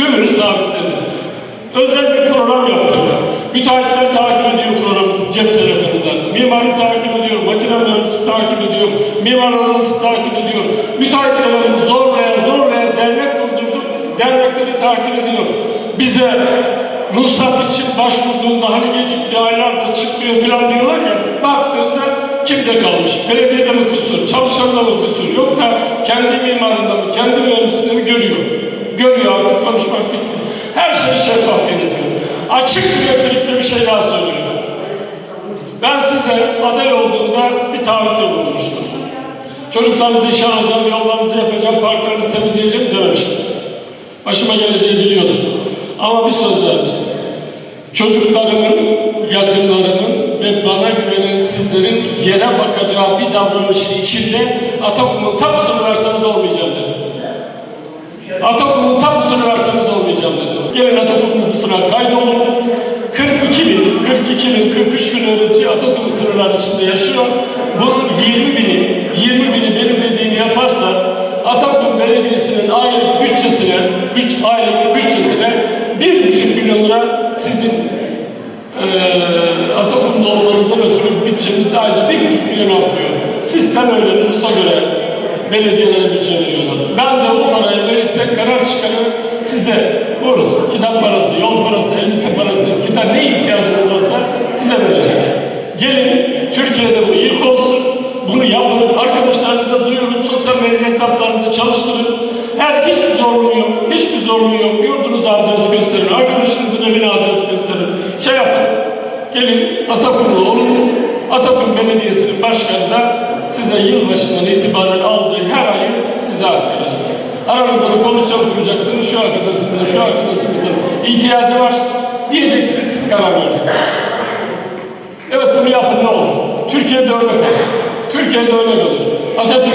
tümünü sabitledi. Özel bir program yaptırdı. Müteahhitler takip ediyor programı cep telefonundan. Mimari takip ediyor, makine mühendisi takip ediyor, mimar odası takip ediyor. Müteahhitlerimiz zorlaya zorlaya dernek kurdurduk, dernekleri takip ediyor. Bize ruhsat için başvurduğunda hani gecikti, aylardır çıkmıyor falan diyorlar ya, baktığında kimde kalmış? Belediyede mi kusur, çalışanda mı kusur, yoksa kendi mimarında mı, kendi mühendisinde konuşmak bitti. Her şey şeffaf yönetiyor. Açık bir özellikle bir şey daha söylüyorum. Ben size aday olduğunda bir taahhütte bulunmuştum. Çocuklarınızı işe alacağım, yollarınızı yapacağım, parklarınızı temizleyeceğim dememiştim. Başıma geleceği biliyordum. Ama bir söz vermiştim. Çocuklarımın, yakınlarımın ve bana güvenen sizlerin yere bakacağı bir davranışın içinde Atakum'un tapusunu Nüfusuna kaydolun. 42 bin, 42 bin, 43 bin öğrenci Atakum sınırları içinde yaşıyor. Bunun 20 bini, 20 bini benim dediğimi yaparsa Atakum Belediyesi'nin aylık bütçesine, üç aylık bütçesine 1,5 milyon lira sizin eee Atakum'da olmanızdan ötürü bütçenizi ayda 1,5 milyon artıyor. Sistem öyle nüfusa göre belediyelere bütçe veriyorlar. Ben de o parayı verirse karar çıkarır size burs, kitap parası, yol parası, elbise parası, kitap ne ihtiyacınız varsa size verecek. Gelin Türkiye'de bu ilk olsun. Bunu yapın. Arkadaşlarınıza duyurun. Sosyal medya hesaplarınızı çalıştırın. Her hiçbir zorluğu yok. Hiçbir zorluğu yok. Yurdunuza adres gösterin. Arkadaşınızın evine adres gösterin. Şey yapın. Gelin Atakumlu olun. Atakum Belediyesi'nin başkanı da size yılbaşından itibaren aldığı her. Aranızda bir komisyon kuracaksınız. Şu arkadaşımızın, şu arkadaşımızın ihtiyacı var. Diyeceksiniz siz karar vereceksiniz. Evet bunu yapın ne olur. Türkiye'de örnek olur. Türkiye'de örnek olur. Atatürk'ün